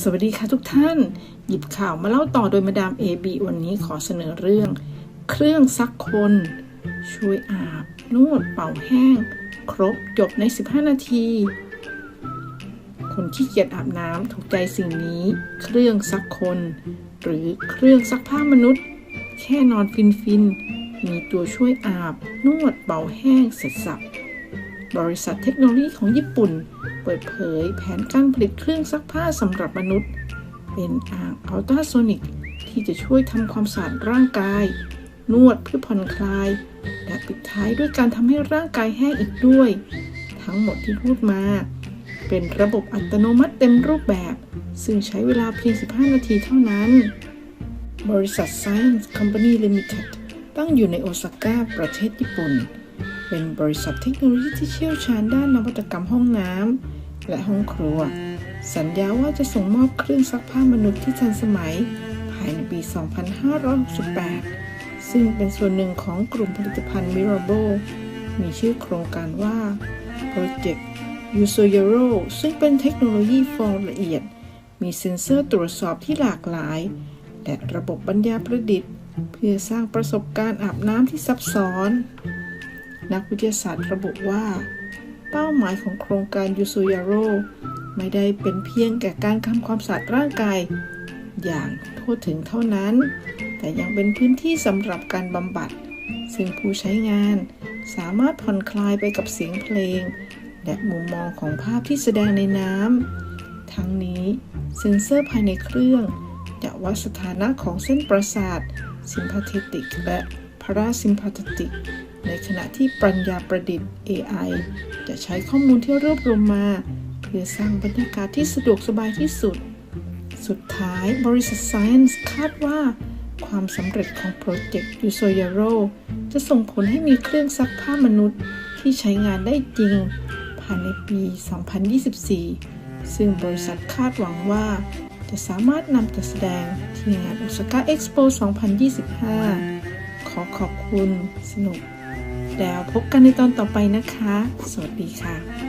สวัสดีค่ะทุกท่าน หยิบข่าวมาเล่าต่อโดยมาดามเอบีวันนี้ขอเสนอเรื่อง เครื่องซักคน ช่วยอาบ นวดเป่าแห้ง ครบจบใน 15 นาที คนที่เกียจอาบน้ำถูกใจสิ่งนี้ เครื่องซักคน หรือเครื่องซักผ้ามนุษย์ แค่นอนฟินฟินๆมีตัวช่วยอาบ นวดเป่าแห้งเสร็จสับ บริษัทเทคโนโลยีของญี่ปุ่น เปิดเผยแผนการผลิตเครื่องซักผ้าสำหรับมนุษย์ เป็นอ่างอัลตราโซนิกที่จะช่วยทำความสะอาดร่างกาย นวดเพื่อผ่อนคลาย และปิดท้ายด้วยการทำให้ร่างกายแห้งอีกด้วย ทั้งหมดที่พูดมา เป็นระบบอัตโนมัติเต็มรูปแบบ ซึ่งใช้เวลาเพียง 15 นาทีเท่านั้น บริษัท Science Company Limited ตั้งอยู่ในโอซาก้าประเทศญี่ปุ่น เป็นบริษัทเทคโนโลยีที่เชี่ยวชาญด้านนวัตกรรมห้องน้ำและห้องครัว สัญญาว่าจะส่งมอบเครื่องซักผ้ามนุษย์ที่ทันสมัย ภายในปี 2568 ซึ่งเป็นส่วนหนึ่งของกลุ่มผลิตภัณฑ์ Mirable มีชื่อโครงการว่า Project u s o y a r o ซึ่งเป็นเทคโนโลยีฟองละเอียด มีเซ็นเซอร์ตรวจสอบที่หลากหลาย และระบบปัญญาประดิษฐ์ เพื่อสร้างประสบการณ์อาบน้ำที่ซับซ้อน นักวิทยาศาสตร์ระบุว่า เป้าหมายของโครงการยูซูยาโรไม่ได้เป็นเพียงแก่การทำความสะอาดร่างกาย อย่างทั่วถึงเท่านั้น แต่ยังเป็นพื้นที่สำหรับการบำบัด ซึ่งผู้ใช้งานสามารถผ่อนคลายไปกับเสียงเพลง และมุมมองของภาพที่แสดงในน้ำทั้งนี้เซ็นเซอร์ภายในเครื่อง จะวัดสถานะของเส้นประสาทซิมพาเทติกและพ ในขณะที่ปัญญาประดิษฐ์ AI จะใช้ข้อมูลที่รวบรวมมา เพื่อสร้างบรรยากาศที่สะดวกสบายที่สุด สุดท้ายบริษัท Science คาดว่าความสำเร็จของโปรเจกต์ u s o y a r o จะส่งผลให้มีเครื่องซักผ้ามนุษย์ที่ใช้งานได้จริง ภายในปี 2024 ซึ่งบริษัทคาดหวังว่า จะสามารถนำจัดแสดงที่งานอซาก้าเอ็กซ์โป 2025 ขอขอบคุณสนุก แล้วพบกันในตอนต่อไปนะคะ สวัสดีค่ะ